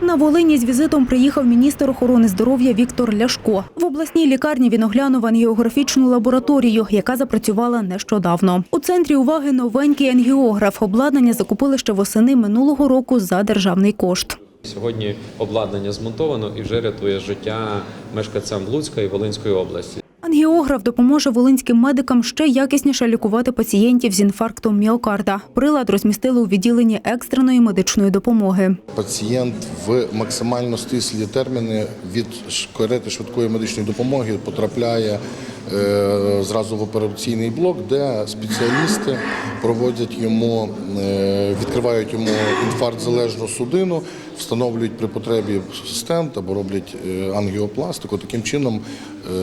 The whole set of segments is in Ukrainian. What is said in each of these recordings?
На Волині з візитом приїхав міністр охорони здоров'я Віктор Ляшко. В обласній лікарні він оглянув ангіографічну лабораторію, яка запрацювала нещодавно. У центрі уваги новенький ангіограф. Обладнання закупили ще восени минулого року за державний кошт. Сьогодні обладнання змонтовано і вже рятує життя мешканцям Луцька і Волинської області. Ангіограф допоможе волинським медикам ще якісніше лікувати пацієнтів з інфарктом міокарда. Прилад розмістили у відділенні екстреної медичної допомоги. Пацієнт в максимально стислі терміни від карети швидкої медичної допомоги потрапляє зразу в операційний блок, де спеціалісти проводять йому, е, відкривають йому інфаркт залежну судину, встановлюють при потребі стенд або роблять е, ангіопластику. Таким чином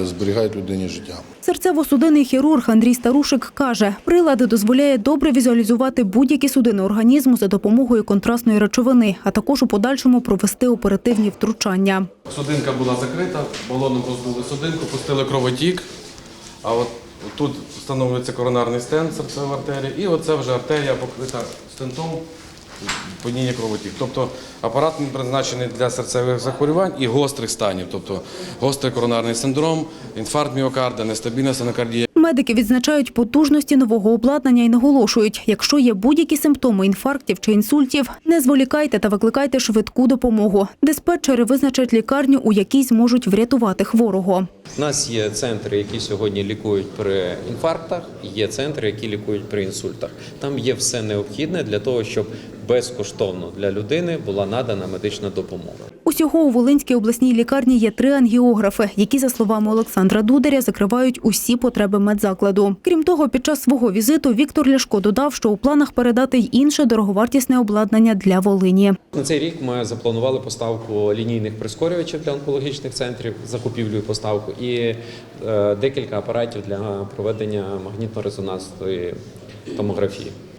е, зберігають людині життя. Серцево-судинний хірург Андрій Старушик каже, прилад дозволяє добре візуалізувати будь-які судини організму за допомогою контрастної речовини, а також у подальшому провести оперативні втручання. Судинка була закрита, балоном розбули судинку, пустили кровотік. А от тут встановлюється коронарний стенд серцевої артерії, і оце вже артерія покрита стентом, по кровотік. Тобто апарат він призначений для серцевих захворювань і гострих станів, тобто гострий коронарний синдром, інфаркт міокарда, нестабільна синокардія. Медики відзначають потужності нового обладнання і наголошують, якщо є будь-які симптоми інфарктів чи інсультів, не зволікайте та викликайте швидку допомогу. Диспетчери визначать лікарню, у якій зможуть врятувати хворого. У нас є центри, які сьогодні лікують при інфарктах, є центри, які лікують при інсультах. Там є все необхідне для того, щоб безкоштовно для людини була надана медична допомога. Усього у Волинській обласній лікарні є три ангіографи, які, за словами Олександра Дударя, закривають усі потреби медзакладу. Крім того, під час свого візиту Віктор Ляшко додав, що у планах передати й інше дороговартісне обладнання для Волині. На цей рік ми запланували поставку лінійних прискорювачів для онкологічних центрів, закупівлю і поставку, і е, декілька апаратів для проведення магнітно-резонансної томографії.